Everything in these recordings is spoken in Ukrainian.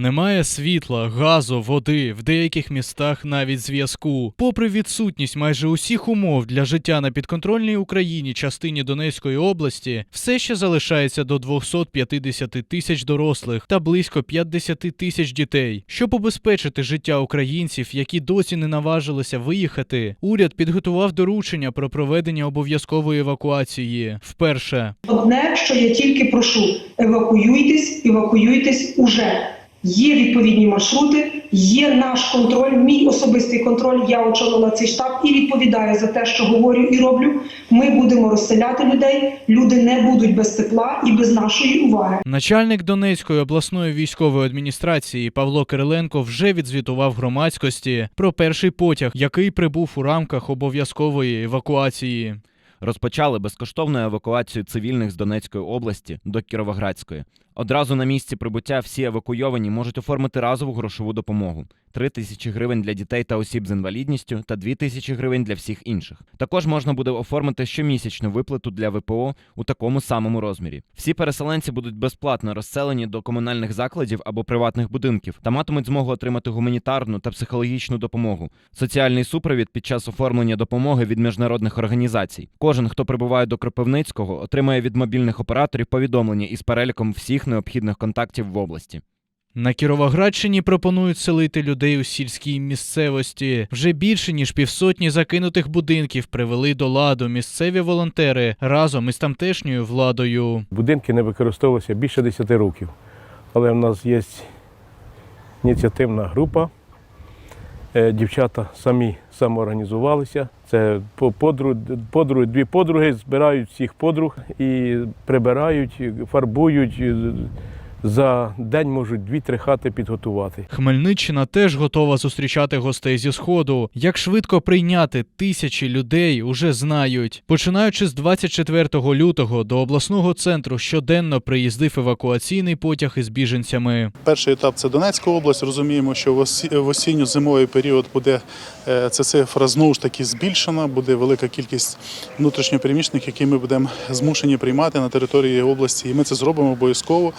Немає світла, газу, води, в деяких містах навіть зв'язку. Попри відсутність майже усіх умов для життя на підконтрольній Україні частині Донецької області, все ще залишається до 250 тисяч дорослих та близько 50 тисяч дітей. Щоб убезпечити життя українців, які досі не наважилися виїхати, уряд підготував доручення про проведення обов'язкової евакуації. Вперше Одне, що я тільки прошу: евакуюйтесь, евакуюйтесь уже. Є відповідні маршрути, є наш контроль, мій особистий контроль. Я очолила цей штаб і відповідаю за те, що говорю і роблю. Ми будемо розселяти людей. Люди не будуть без тепла і без нашої уваги. Начальник Донецької обласної військової адміністрації Павло Кириленко вже відзвітував громадськості про перший потяг, який прибув у рамках обов'язкової евакуації. Розпочали безкоштовну евакуацію цивільних з Донецької області до Кіровоградської. Одразу на місці прибуття всі евакуйовані можуть оформити разову грошову допомогу: 3 тисячі гривень для дітей та осіб з інвалідністю та 2 тисячі гривень для всіх інших. Також можна буде оформити щомісячну виплату для ВПО у такому самому розмірі. Всі переселенці будуть безплатно розселені до комунальних закладів або приватних будинків та матимуть змогу отримати гуманітарну та психологічну допомогу, соціальний супровід під час оформлення допомоги від міжнародних організацій. Кожен, хто прибуває до Кропивницького, отримає від мобільних операторів повідомлення із переліком всіх необхідних контактів в області. На Кіровоградщині пропонують селити людей у сільській місцевості. Вже більше ніж півсотні закинутих будинків привели до ладу місцеві волонтери разом із тамтешньою владою. Будинки не використовувалися більше 10 років. Але в нас є ініціативна група. Е, Дівчата самі самоорганізувалися. Це по- подруги, подруги, дві подруги збирають всіх подруг і прибирають, фарбують. За день можуть дві-три хати підготувати. Хмельниччина теж готова зустрічати гостей зі сходу. Як швидко прийняти тисячі людей, уже знають. Починаючи з 24 лютого до обласного центру щоденно приїздив евакуаційний потяг із біженцями. Перший етап це Донецька область. Розуміємо, що в осінньо-зимовий період буде е, ця цифра знову ж таки збільшена, буде велика кількість внутрішньопереміщених, які ми будемо змушені приймати на території області, і ми це зробимо обов'язково.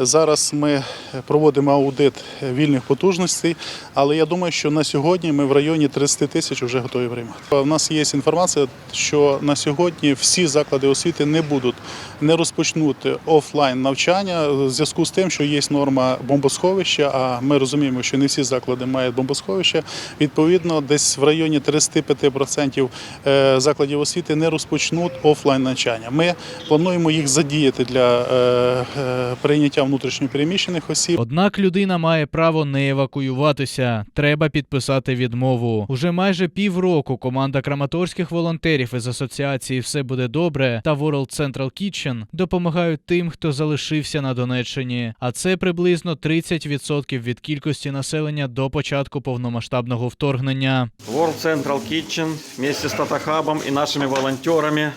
Зараз ми проводимо аудит вільних потужностей, але я думаю, що на сьогодні ми в районі 30 тисяч вже готові приймати. У нас є інформація, що на сьогодні всі заклади освіти не будуть не розпочнуть офлайн навчання в зв'язку з тим, що є норма бомбосховища. А ми розуміємо, що не всі заклади мають бомбосховища. Відповідно, десь в районі 35% е, закладів освіти не розпочнуть офлайн навчання. Ми плануємо їх задіяти для е, е, прийняття внутрішньопереміщених осіб. Однак людина має право не евакуюватися. Треба підписати відмову. Уже майже півроку команда краматорських волонтерів із асоціації Все буде добре та World Central Kitchen допомагають тим, хто залишився на Донеччині. А це приблизно 30% від кількості населення до початку повномасштабного вторгнення. World Central Kitchen вместе с Татахабом и нашими волонтерами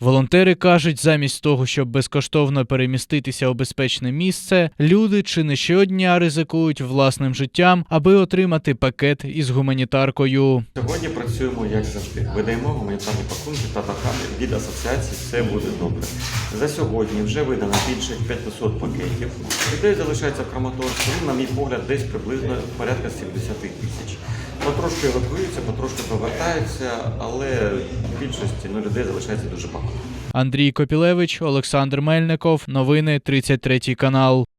Волонтери кажуть, замість того, щоб безкоштовно переміститися у безпечне місце, люди чи не щодня ризикують власним життям, аби отримати пакет із гуманітаркою. Сьогодні працюємо як завжди. Видаємо гуманітарні пакунки та тахаби від асоціації Все буде добре. За сьогодні вже видано більше як 500 пакетів. Людей залишається в Краматорську, на мій погляд, десь приблизно порядка 70 тисяч. Потрошки евакуюються, потрошки повертаються, але більшості ну, людей залишається дуже багато. Андрій Копілевич, Олександр Мельников. Новини 33 канал.